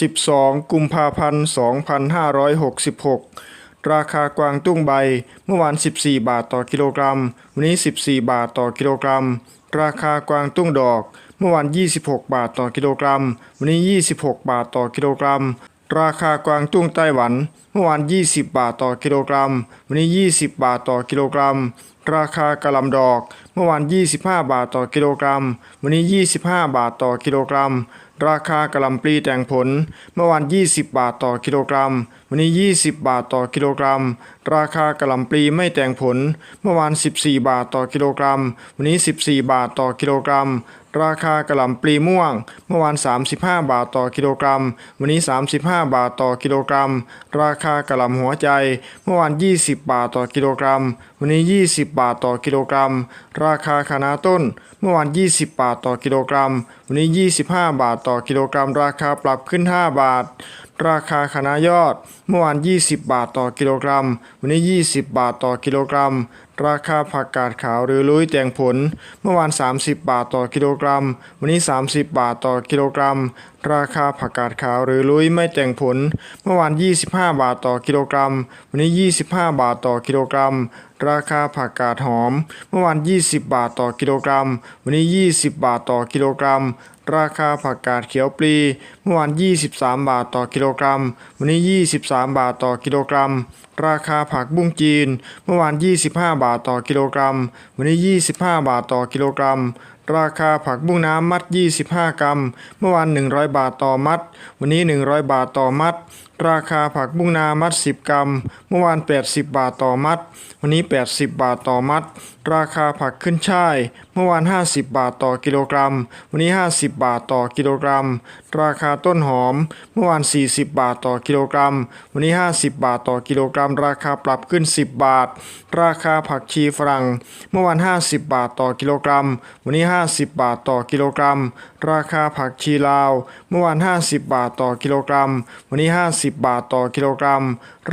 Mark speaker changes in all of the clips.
Speaker 1: 12 กุมภาพันธ์ 2566 ราคากวางตุ้งใบเมื่อวาน 14 บาทต่อกิโลกรัม วันนี้ 14 บาทต่อกิโลกรัม ราคากวางตุ้งดอก เมื่อวาน 26 บาทต่อกิโลกรัม วันนี้ 26 บาทต่อกิโลกรัม ราคากวางตุ้งไต้หวัน เมื่อวาน 20 บาทต่อกิโลกรัม วันนี้ 20 บาทต่อกิโลกรัมราคากระหลำดอกเมื่อวาน 25 บาทต่อกิโลกรัม วันนี้ 25 บาทต่อกิโลกรัม ราคากระหลำปลีแต่งผล เมื่อวาน 20 บาทต่อกิโลกรัม วันนี้ 20 บาทต่อกิโลกรัม ราคากระหลำปลีไม่แต่งผล เมื่อวาน 14 บาทต่อกิโลกรัม วันนี้ 14 บาทต่อกิโลกรัม ราคากระหล่ำปลีม่วง เมื่อวาน 35 บาทต่อกิโลกรัม วันนี้ 35 บาทต่อกิโลกรัม ราคากระหล่ำหัวใจ เมื่อวาน 20 บาทต่อกิโลกรัม วันนี้ 20 บาทต่อกิโลกรัม ราคาคะน้าต้น เมื่อวาน 20 บาทต่อกิโลกรัม วันนี้ 25 บาทต่อกิโลกรัม ราคาปรับขึ้น 5 บาท ราคาคะน้ายอด เมื่อวาน 20 บาทต่อกิโลกรัม วันนี้ 20 บาทต่อกิโลกรัม ราคาผักกาดขาวหรือลุยแตงผล เมื่อวาน 30 บาทต่อกิโลกรัม วันนี้ 30 บาทต่อกิโลกรัม ราคาผักกาดขาวหรือลุยไม่แต่งผล เมื่อวาน 25 บาทต่อกิโลกรัม วันนี้ 25 บาทต่อกิโลกรัม ราคาผักกาดหอม เมื่อวาน 20 บาทต่อกิโลกรัม วันนี้ 20 บาทต่อกิโลกรัม ราคาผักกาดเขียวปลี เมื่อวาน 23 บาทต่อกิโลกรัม วันนี้ 23 บาทต่อกิโลกรัม ราคาผักบุ้งจีน เมื่อวาน 25 บาทต่อกิโลกรัม วันนี้ 25 บาทต่อกิโลกรัม ราคาผักบุ้งน้ำมัด 25 กรัม เมื่อวาน 100 บาทต่อมัด วันนี้ 100 บาทต่อมัด ราคาผักบุ้งนามัด 10 กรัม เมื่อวาน 80 บาทต่อมัด วันนี้ 80 บาทต่อมัด ราคาผักขึ้นช่าย เมื่อวาน 50 บาทต่อกิโลกรัม วันนี้ 50 บาทต่อกิโลกรัม ราคาต้นหอม เมื่อวาน 40 บาทต่อกิโลกรัม วันนี้ 50 บาทต่อกิโลกรัม ราคาปรับขึ้น 10 บาท ราคาผักชีฝรั่ง เมื่อวาน 50 บาทต่อกิโลกรัม วันนี้ 50 บาทต่อกิโลกรัม ราคาผักชีลาว เมื่อวาน 50 บาทต่อกิโลกรัม วันนี้ 50บาทต่อกิโลกรัม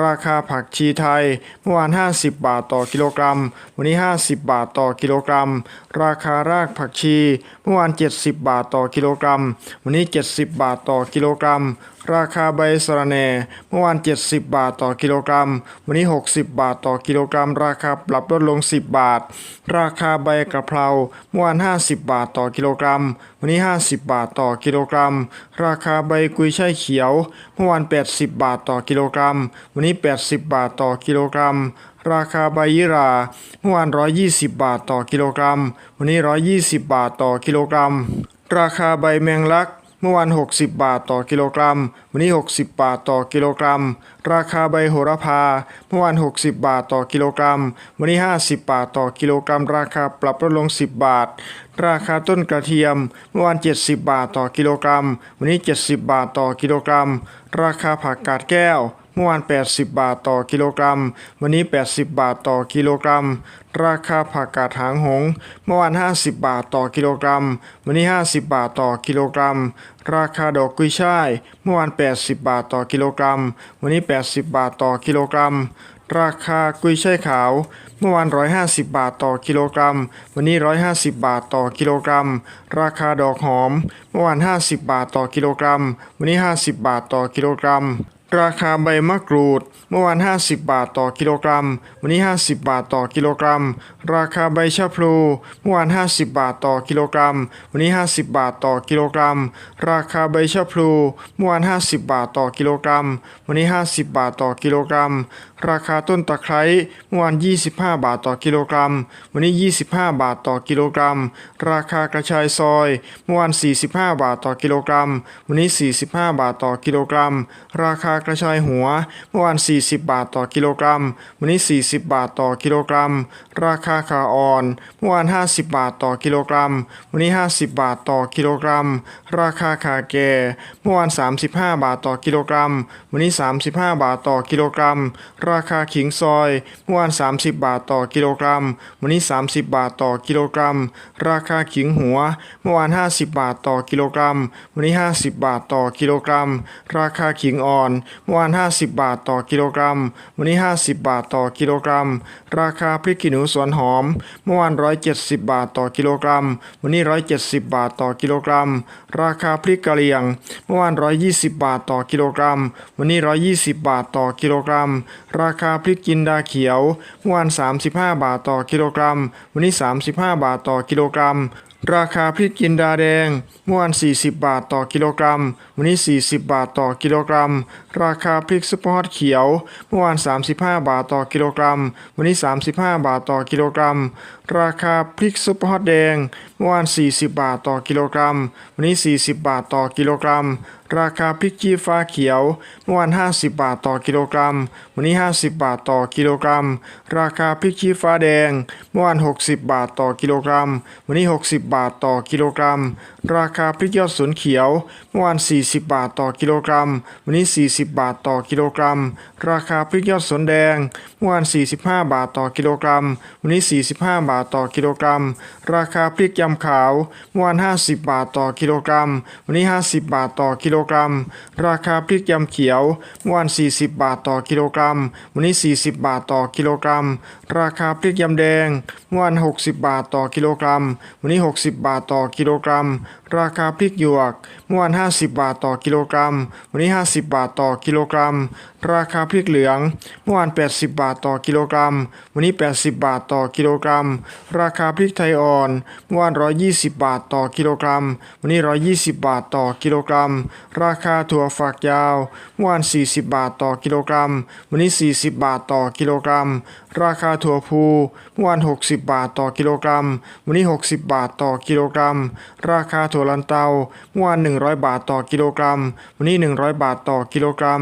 Speaker 1: ราคาผักชีไทย เมื่อวาน 50 บาทต่อกิโลกรัม วันนี้ 50 บาทต่อกิโลกรัม ราคารากผักชี เมื่อวาน 70 บาทต่อกิโลกรัม วันนี้ 70 บาทต่อกิโลกรัม ราคาใบสะระแหน่ เมื่อวาน 70 บาทต่อกิโลกรัม วันนี้ 60 บาทต่อกิโลกรัม ราคาปรับลดลง 10 บาท ราคาใบกระเพรา เมื่อวาน 50 บาทต่อกิโลกรัม วันนี้ 50 บาทต่อกิโลกรัม ราคาใบกุยช่ายเขียว เมื่อวาน 80 บาทต่อกิโลกรัม วันนี้ 80 บาทต่อกิโลกรัมราคาใบยี่ราเมื่อวาน 120 บาทต่อกิโลกรัม วันนี้ 120 บาทต่อกิโลกรัม ราคาใบแมงลัก เมื่อวาน60 บาทต่อกิโลกรัม วันนี้ 60 บาทต่อกิโลกรัม ราคาใบโหระพา เมื่อวาน60 บาทต่อกิโลกรัม วันนี้ 50 บาทต่อกิโลกรัม ราคาปรับลดลง 10 บาท ราคาต้นกระเทียม เมื่อวาน70 บาทต่อกิโลกรัม วันนี้ 70 บาทต่อกิโลกรัม ราคาผักกาดแก้ว มื่อวาน 80 บาทต่อกิโลกรัม วันนี้ 80 บาทต่อกิโลกรัม ราคาผักกาดหางหง เมื่อวาน 50 บาทต่อกิโลกรัม วันนี้ 50 บาทต่อกิโลกรัม ราคาดอกกุยช่าย เมื่อวาน 80 บาทต่อกิโลกรัม วันนี้ 80 บาทต่อกิโลกรัมราคากุยช่ายขาว เมื่อวาน 150 บาทต่อกิโลกรัม วันนี้ 150 บาทต่อกิโลกรัม ราคาดอกหอม เมื่อวาน 50 บาทต่อกิโลกรัม วันนี้ 50 บาทต่อกิโลกรัม ราคาใบมะกรูด เมื่อวาน 50 บาทต่อกิโลกรัม วันนี้ 50 บาทต่อกิโลกรัมราคาใบชะพลูเมื่อวาน 50 บาทต่อกิโลกรัม วันนี้ 50 บาทต่อกิโลกรัม ราคาใบชะพลูเมื่อวาน 50 บาทต่อกิโลกรัม วันนี้ 50 บาทต่อกิโลกรัม ราคาต้นตะไคร้เมื่อวาน 25 บาทต่อกิโลกรัม วันนี้ 25 บาทต่อกิโลกรัม ราคากระชายซอย เมื่อวาน 45 บาทต่อกิโลกรัม วันนี้ 45 บาทต่อกิโลกรัม ราคากระชายหัว เมื่อวาน 40 บาทต่อกิโลกรัม วันนี้ 40 บาทต่อกิโลกรัม ราคาขาอ่อน เมื่อวาน 50 บาทต่อกิโลกรัม วันนี้ 50 บาทต่อกิโลกรัม ราคาขาแก่ เมื่อวาน 35 บาทต่อกิโลกรัม วันนี้ 35 บาทต่อกิโลกรัม ราคาขิงซอย เมื่อวาน 30 บาทต่อกิโลกรัม วันนี้ 30 บาทต่อกิโลกรัม ราคาขิงหัว เมื่อวาน 50 บาทต่อกิโลกรัม วันนี้ 50 บาทต่อกิโลกรัม ราคาขิงอ่อน เมื่อวาน 50 บาทต่อกิโลกรัม วันนี้ 50 บาทต่อกิโลกรัม ราคาพริกขี้หนูสวนหหอม เมื่อวาน 170 บาทต่อกิโลกรัม วันนี้ 170 บาทต่อกิโลกรัม ราคาพริกกะเหรี่ยง เมื่อวาน 120 บาทต่อกิโลกรัม วันนี้ 120 บาทต่อกิโลกรัม ราคาพริกจินดาเขียว เมื่อวาน 35 บาทต่อกิโลกรัม วันนี้ 35 บาทต่อกิโลกรัม ราคาพริกจินดาแดงเมื่อวาน40 บาทต่อกิโลกรัม วันนี้ 40 บาทต่อกิโลกรัม ราคาพริกซุปเปอร์ฮอตเขียวเมื่อวาน 35 บาทต่อกิโลกรัม วันนี้ 35 บาทต่อกิโลกรัม ราคาพริกซุปเปอร์ฮอตแดงเมื่อวาน 40 บาทต่อกิโลกรัม วันนี้ 40 บาทต่อกิโลกรัม ราคาพริกชี้ฟ้าเขียว เมื่อวาน 50 บาทต่อกิโลกรัม วันนี้ 50 บาทต่อกิโลกรัม ราคาพริกชี้ฟ้าแดง เมื่อวาน 60 บาทต่อกิโลกรัม วันนี้ 60 บาทต่อกิโลกรัม ราคาพริกยอดสวนเขียว เมื่อวาน 40 บาทต่อกิโลกรัม วันนี้ 40 บาทต่อกิโลกรัม ราคาพริกยอดสวนแดง เมื่อวาน 45 บาทต่อกิโลกรัม วันนี้ 45 บาทต่อกิโลกรัม ราคาพริกยำขาว เมื่อวาน 50 บาทต่อกิโลกรัม วันนี้ 50 บาทต่อกิโลกรัม ราคาพริกยำเขียวเมื่อวาน 40 บาทต่อกิโลกรัม วันนี้ 40 บาทต่อกิโลกรัม ราคาพริกยำแดงเมื่อวาน 60 บาทต่อกิโลกรัม วันนี้ 60 บาทต่อกิโลกรัม ราคาพริกหยวก เมื่อวาน 50 บาทต่อกิโลกรัม วันนี้ 50 บาทต่อกิโลกรัม ราคาพริกเหลือง เมื่อวาน 80 บาทต่อกิโลกรัม วันนี้ 80 บาทต่อกิโลกรัม ราคาพริกไทยอ่อน เมื่อวาน 120 บาทต่อกิโลกรัม วันนี้ 120 บาทต่อกิโลกรัม ราคาถั่วฝักยาว เมื่อวาน 40 บาทต่อกิโลกรัม วันนี้ 40 บาทต่อกิโลกรัมราคาถั่วพูเมื่อวาน 60 บาทต่อกิโลกรัม วันนี้ 60 บาทต่อกิโลกรัม ราคาถั่วลันเตาเมื่อวาน 100 บาทต่อกิโลกรัม วันนี้ 100 บาทต่อกิโลกรัม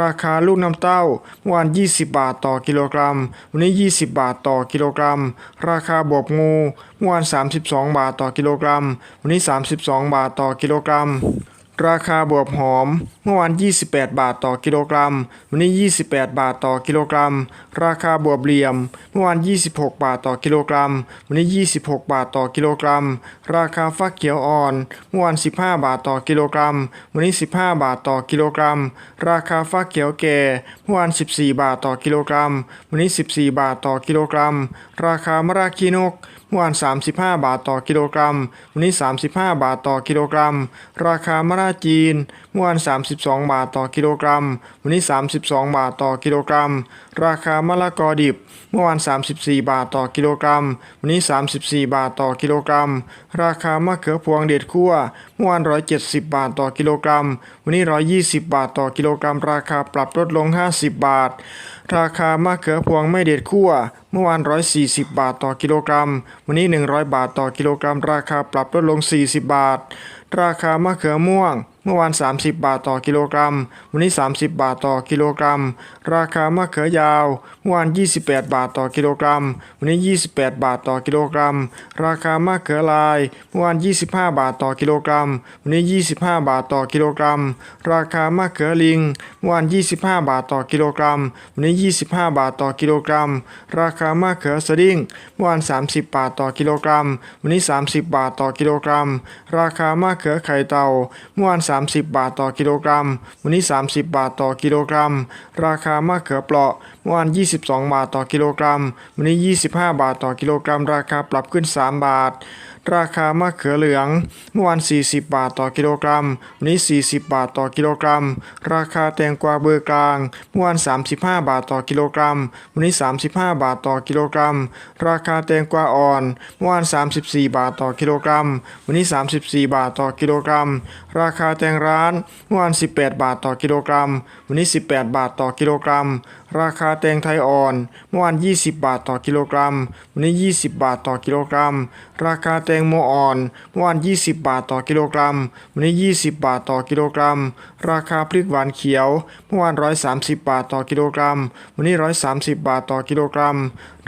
Speaker 1: ราคาลูกน้ำเต้าเมื่อวาน 20 บาทต่อกิโลกรัม วันนี้ 20 บาทต่อกิโลกรัม ราคาบวบงูเมื่อวาน 32 บาทต่อกิโลกรัม วันนี้ 32 บาทต่อกิโลกรัม ราคาบวบหอม เมื่อวาน28 บาทต่อกิโลกรัม วันนี้ 28 บาทต่อกิโลกรัม ราคาบวบเหลี่ยม เมื่อวาน26 บาทต่อกิโลกรัม วันนี้ 26 บาทต่อกิโลกรัม ราคาฟักเขียวอ่อน เมื่อวาน15 บาทต่อกิโลกรัม วันนี้ 15 บาทต่อกิโลกรัม ราคาฟักเขียวแก่ เมื่อวาน14 บาทต่อกิโลกรัม วันนี้ 14 บาทต่อกิโลกรัม ราคามะระกีนกเมื่อวาน 35 บาทต่อกิโลกรัม วันนี้ 35 บาทต่อกิโลกรัม ราคามะระจีน เมื่อวาน 32 บาทต่อกิโลกรัม วันนี้ 32 บาทต่อกิโลกรัม ราคามะละกอดิบ เมื่อวาน 34 บาทต่อกิโลกรัม วันนี้ 34 บาทต่อกิโลกรัม ราคามะเขือพวงเด็ดคั่ว เมื่อวาน 170 บาทต่อกิโลกรัม วันนี้ 120 บาทต่อกิโลกรัม ราคาปรับลดลง 50 บาท ราคามะเขือพวงไม่เด็ดคั่ว เมื่อวาน 140 บาทต่อกิโลกรัม วันนี้ 100 บาทต่อกิโลกรัม ราคาปรับลดลง 40 บาท ราคามะเขือม่วง เมื่อวาน 30 บาทต่อกิโลกรัม วันนี้ 30 บาทต่อกิโลกรัม ราคามะเขือยาว เมื่อวาน 28 บาทต่อกิโลกรัม วันนี้ 28 บาทต่อกิโลกรัม ราคามะเขือลาย เมื่อวาน 25 บาทต่อกิโลกรัม วันนี้ 25 บาทต่อกิโลกรัม ราคามะเขือลิง เมื่อวาน 25 บาทต่อกิโลกรัม วันนี้ 25 บาทต่อกิโลกรัม ราคามะเขือสดิ้ง เมื่อวาน 30 บาทต่อกิโลกรัม วันนี้ 30 บาทต่อกิโลกรัม ราคามะเขือไข่เต่า เมื่อวาน30 บาทต่อกิโลกรัม วันนี้ 30 บาทต่อกิโลกรัม ราคามะเขือเปราะเมื่อวาน 22 บาทต่อกิโลกรัม วันนี้ 25 บาทต่อกิโลกรัม ราคาปรับขึ้น 3 บาท ราคามะเขือเหลืองเมื่อวาน 40 บาทต่อกิโลกรัม วันนี้ 40 บาทต่อกิโลกรัม ราคาแตงกวาเบอร์กลาง เมื่อวาน 35 บาทต่อกิโลกรัม วันนี้ 35 บาทต่อกิโลกรัม ราคาแตงกวาอ่อน เมื่อวาน 34 บาทต่อกิโลกรัม วันนี้ 34 บาทต่อกิโลกรัม ราคาแตงร้าน เมื่อวาน 18 บาทต่อกิโลกรัม วันนี้ 18 บาทต่อกิโลกรัม ราคาแตงไทยอ่อน เมื่อวาน 20 บาทต่อกิโลกรัม วันนี้ 20 บาทต่อกิโลกรัม ราคาแตงโมอ่อน เมื่อวาน 20 บาทต่อกิโลกรัม วันนี้ 20 บาทต่อกิโลกรัม ราคาพริกหวานเขียว เมื่อวาน 130 บาทต่อกิโลกรัม วันนี้ 130 บาทต่อกิโลกรัม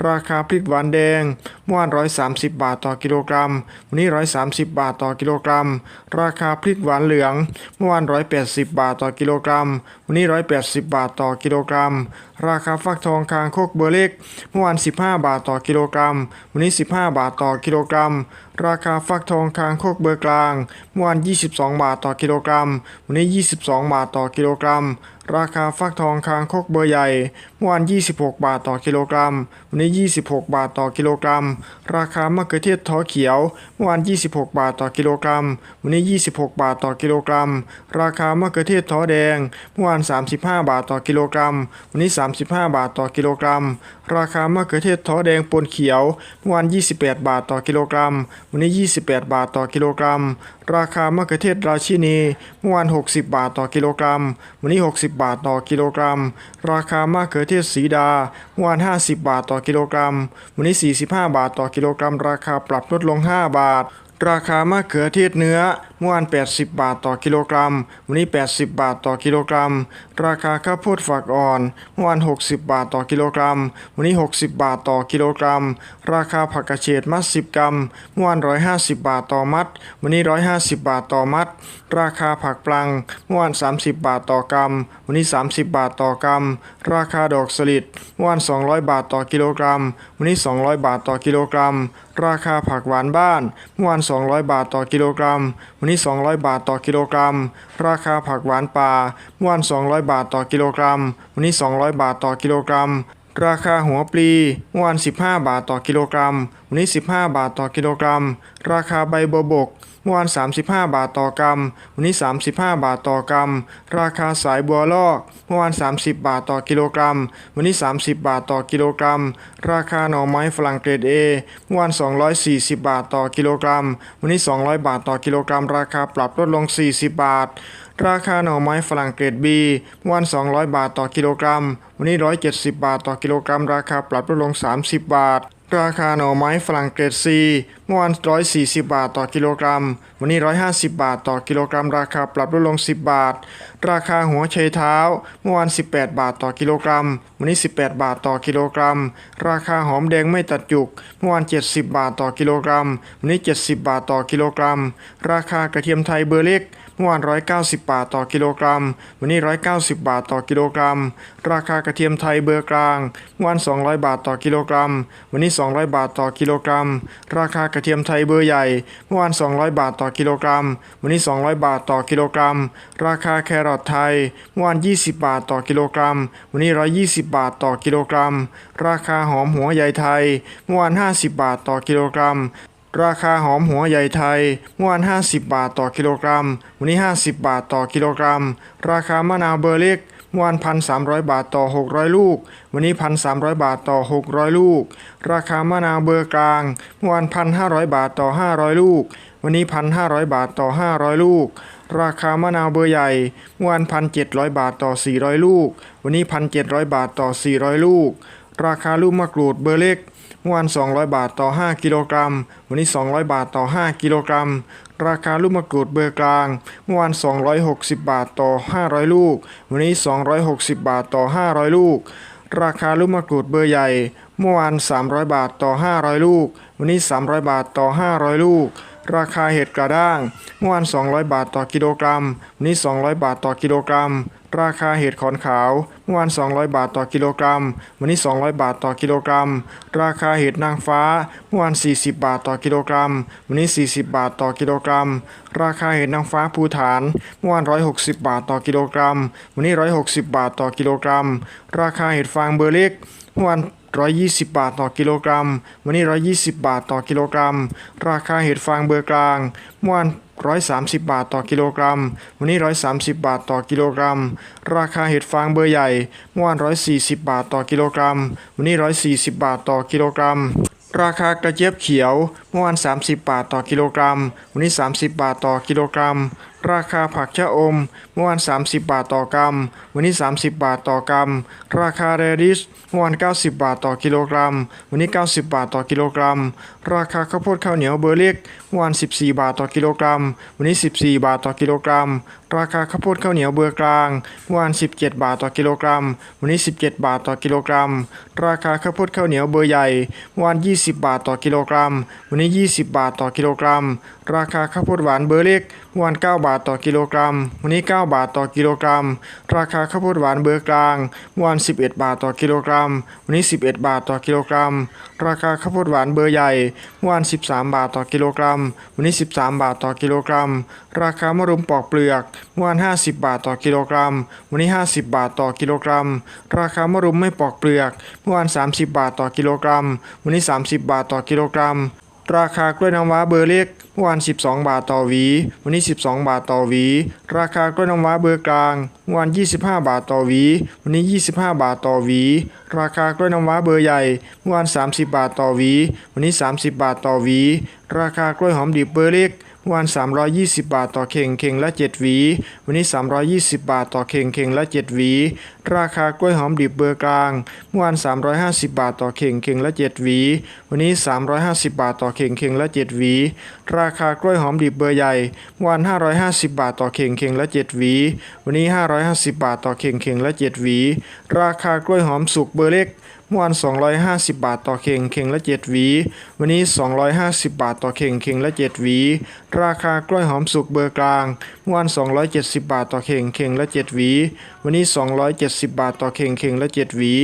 Speaker 1: ราคาพริกหวานแดง เมื่อวาน 130 บาทต่อกิโลกรัม วันนี้ 130 บาทต่อกิโลกรัม ราคาพริกหวานเหลือง เมื่อวาน 180 บาทต่อกิโลกรัม วันนี้ 180 บาทต่อกิโลกรัม ราคาฟักทองคางโคกเบอร์เล็ก เมื่อวาน 15 บาทต่อกิโลกรัม วันนี้ 15 บาทต่อกิโลกรัม ราคาฟักทองคางโคกเบอร์กลางเมื่อวาน22 บาทต่อกิโลกรัม วันนี้ 22 บาทต่อกิโลกรัม ราคาฟักทองคางโคกเบอร์ใหญ่เมื่อวาน26 บาทต่อกิโลกรัม วันนี้ 26 บาทต่อกิโลกรัม ราคามะเขือเทศท้อเขียวเมื่อวาน26 บาทต่อกิโลกรัม วันนี้ 26 บาทต่อกิโลกรัม ราคามะเขือเทศท้อแดงเมื่อวาน35 บาทต่อกิโลกรัม วันนี้ 35 บาทต่อกิโลกรัม ราคามะเขือเทศท้อแดงปนเขียวเมื่อวาน 28 บาทต่อกิโลกรัม วันนี้ 28 บาทต่อกิโลกรัม ราคามะเขือเทศราชินีเมื่อวาน 60 บาทต่อกิโลกรัม วันนี้ 60 บาทต่อกิโลกรัม ราคามะเขือเทศสีดาเมื่อวาน 50 บาทต่อกิโลกรัม วันนี้ 45 บาทต่อกิโลกรัม ราคาปรับลดลง 5 บาท ราคามะเขือเทศเนื้อ เมื่อวาน 80 บาทต่อกิโลกรัม วันนี้ 80 บาทต่อกิโลกรัม ราคาข้าวโพดฝักอ่อน เมื่อวาน 60 บาทต่อกิโลกรัม วันนี้ 60 บาทต่อกิโลกรัม ราคาผักกระเฉดมัด 10 กรัม เมื่อวาน 150 บาทต่อมัด วันนี้ 150 บาทต่อมัด ราคาผักปลัง เมื่อวาน 30 บาทต่อกรัม วันนี้ 30 บาทต่อกรัม ราคาดอกสลิด เมื่อวาน 200 บาทต่อกิโลกรัม วันนี้ 200 บาทต่อกิโลกรัม ราคาผักหวานบ้าน เมื่อวาน 200 บาทต่อกิโลกรัมวันนี้ 200 บาทต่อกิโลกรัม ราคาผักหวานป่าเมื่อวาน200 บาทต่อกิโลกรัม วันนี้ 200 บาทต่อกิโลกรัม ราคาหัวปลีเมื่อวาน 15 บาทต่อกิโลกรัม วันนี้ 15 บาทต่อกิโลกรัม ราคาใบบัวบก เมื่อวาน 35 บาทต่อกรัม วันนี้ 35 บาทต่อกรัม ราคาสายบัวลอก เมื่อวาน 30 บาทต่อกิโลกรัม วันนี้ 30 บาทต่อกิโลกรัม ราคาหน่อไม้ฝรั่งเกรด A เมื่อวาน 240 บาทต่อกิโลกรัม วันนี้ 200 บาทต่อกิโลกรัม ราคาปรับลดลง 40 บาท ราคาหน่อไม้ฝรั่งเกรด B เมื่อวาน 200 บาทต่อกิโลกรัม วันนี้ 170 บาทต่อกิโลกรัม ราคาปรับลดลง 30 บาท ราคาหน่อไม้ฝรั่งเกรด C เมื่อวาน 140 บาทต่อกิโลกรัม วันนี้ 150 บาทต่อกิโลกรัม ราคาปรับลดลง 10 บาท ราคาหัวไชเท้า เมื่อวาน 18 บาทต่อกิโลกรัม วันนี้ 18 บาทต่อกิโลกรัม ราคาหอมแดงไม่ตัดจุก เมื่อวาน 70 บาทต่อกิโลกรัม วันนี้ 70 บาทต่อกิโลกรัม ราคากระเทียมไทยเบอร์เล็ก เมื่อวาน 190 บาทต่อกิโลกรัม วันนี้ 190 บาทต่อกิโลกรัม ราคากระเทียมไทยเบอร์กลาง เมื่อวาน 200 บาทต่อกิโลกรัม วันนี้ 200 บาทต่อกิโลกรัม ราคากระเทียมไทยเบอร์ใหญ่ เมื่อวาน 200 บาทต่อกิโลกรัม วันนี้ 200 บาทต่อกิโลกรัม ราคาแครอทไทย เมื่อวาน 20 บาทต่อกิโลกรัม วันนี้ 120 บาทต่อกิโลกรัม ราคาหอมหัวใหญ่ไทย เมื่อวาน 50 บาทต่อกิโลกรัม ราคาหอมหัวใหญ่ไทยเมื่อวาน 50 บาทต่อกิโลกรัม วันนี้ 50 บาทต่อกิโลกรัม ราคามะนาวเบอร์เล็กเมื่อวาน 1,300 บาทต่อ 600 ลูก วันนี้ 1,300 บาทต่อ 600 ลูก ราคามะนาวเบอร์กลาง เมื่อวาน 1,500 บาทต่อ 500 ลูก วันนี้ 1,500 บาทต่อ 500 ลูก ราคามะนาวเบอร์ใหญ่ เมื่อวาน 1,700 บาทต่อ 400 ลูก วันนี้ 1,700 บาทต่อ 400 ลูก ราคาลูกมะกรูดเบอร์เล็ก มื่อวาน 200 บาทต่อ 5 กิโลกรัม วันนี้ 200 บาทต่อ 5 กิโลกรัม ราคาลูกมะกรูดเบอร์กลาง เมื่อวาน 260 บาทต่อ 500 ลูก วันนี้ 260 บาทต่อ 500 ลูก ราคาลูกมะกรูดเบอร์ใหญ่ เมื่อวาน 300 บาทต่อ 500 ลูก วันนี้ 300 บาทต่อ 500 ลูกราคาเห็ดกระด้าง เมื่อวาน 200 บาทต่อกิโลกรัมวันนี้ 200 บาทต่อกิโลกรัม ราคาเห็ดขอนขาวเมื่อวาน 200 บาทต่อกิโลกรัม วันนี้ 200 บาทต่อกิโลกรัม ราคาเห็ดนางฟ้าเมื่อวาน 40 บาทต่อกิโลกรัม วันนี้ 40 บาทต่อกิโลกรัม ราคาเห็ดนางฟ้าภูฐานเมื่อวาน 160 บาทต่อกิโลกรัม วันนี้ 160 บาทต่อกิโลกรัม ราคาเห็ดฟางเบอร์เล็กเมื่อวาน120 บาทต่อกิโลกรัม วันนี้ 120 บาทต่อกิโลกรัม ราคาเห็ดฟางเบอร์กลางเมื่อวาน 130 บาทต่อกิโลกรัม วันนี้ 130 บาทต่อกิโลกรัม ราคาเห็ดฟางเบอร์ใหญ่เมื่อวาน 140 บาทต่อกิโลกรัม วันนี้ 140 บาทต่อกิโลกรัม ราคากระเจี๊ยบเขียวเมื่อวาน 30 บาทต่อกิโลกรัม วันนี้ 30 บาทต่อกิโลกรัมราคาผักชะอม เมื่อวาน30 บาทต่อกรัม วันนี้ 30 บาทต่อกรัม ราคาเรดิสเมื่อวาน90 บาทต่อกิโลกรัม วันนี้ 90 บาทต่อกิโลกรัม ราคาข้าวโพดข้าวเหนียวเบอร์เล็กเมื่อวาน14 บาทต่อกิโลกรัม วันนี้ 14 บาทต่อกิโลกรัม ราคาข้าวโพดข้าวเหนียวเบอร์กลางเมื่อวาน17 บาทต่อกิโลกรัม วันนี้ 17 บาทต่อกิโลกรัม ราคาข้าวโพดข้าวเหนียวเบอร์ใหญ่เมื่อวาน20 บาทต่อกิโลกรัม วันนี้ 20 บาทต่อกิโลกรัม ราคาข้าวโพดหวานเบอร์เล็กเมื่อวาน 9 บาทต่อกิโลกรัม วันนี้ 9 บาทต่อกิโลกรัม ราคาข้าวโพดหวานเบอร์กลางเมื่อวาน 11 บาทต่อกิโลกรัม วันนี้ 11 บาทต่อกิโลกรัม ราคาข้าวโพดหวานเบอร์ใหญ่เมื่อวาน 13 บาทต่อกิโลกรัม วันนี้ 13 บาทต่อกิโลกรัม ราคามะรุมปอกเปลือกเมื่อวาน 50 บาทต่อกิโลกรัม วันนี้ 50 บาทต่อกิโลกรัม ราคามะรุมไม่ปอกเปลือกเมื่อวาน 30 บาทต่อกิโลกรัม วันนี้ 30 บาทต่อกิโลกรัม ราคากล้วยน้ำว้าเบอร์เล็กเมื่อวาน12 บาทต่อหวี วันนี้ 12 บาทต่อหวี ราคากล้วยน้ำว้าเบอร์กลางเมื่อวาน25 บาทต่อหวี วันนี้ 25 บาทต่อหวี ราคากล้วยน้ำว้าเบอร์ใหญ่เมื่อวาน30 บาทต่อหวี วันนี้ 30 บาทต่อหวี ราคากล้วยหอมดิบเบอร์เล็ก วาน 320 บาทต่อเข่งเข่งละ 7 หวี วันนี้ 320 บาทต่อเข่งเข่งละ 7 หวี ราคากล้วยหอมดิบเบอร์กลางเมื่อวาน 350 บาทต่อเข่งเข่งละ 7 หวี วันนี้ 350 บาทต่อเข่งเข่งละ 7 หวี ราคากล้วยหอมดิบเบอร์ใหญ่เมื่อวาน 550 บาทต่อเข่งเข่งละ 7 หวี วันนี้ 550 บาทต่อเข่งเข่งละ 7 หวี ราคากล้วยหอมสุกเบอร์เล็ก เมื่อวาน250 บาทต่อเข่งเข่งละ 7 หวี วันนี้ 250 บาทต่อเข่งเข่งละ 7 หวี ราคากล้วยหอมสุกเบอร์กลาง เมื่อวาน270 บาทต่อเข่งเข่งละ 7 หวี วันนี้ 270 บาทต่อเข่งเข่งละ 7 หวี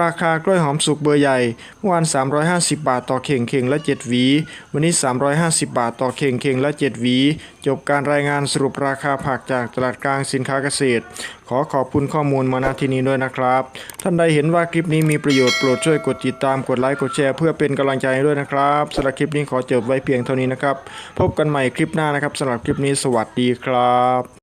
Speaker 1: ราคากล้วยหอมสุกเบอร์ใหญ่ เมื่อวาน350 บาทต่อเข่งเข่งละ 7 หวี วันนี้ 350 บาทต่อเข่งเข่งละ 7 หวี จบการรายงานสรุปราคาผักจากตลาดกลางสินค้าเกษตร ขอขอบคุณข้อมูลมาณที่นี้ด้วยนะครับ ท่านใดเห็นว่าคลิปนี้มีประโยชน์โปรดช่วยกดติดตามกดไลค์กดแชร์เพื่อเป็นกำลังใจด้วยนะครับสำหรับคลิปนี้ขอจบไว้เพียงเท่านี้นะครับ พบกันใหม่คลิปหน้านะครับสำหรับคลิปนี้สวัสดีครับ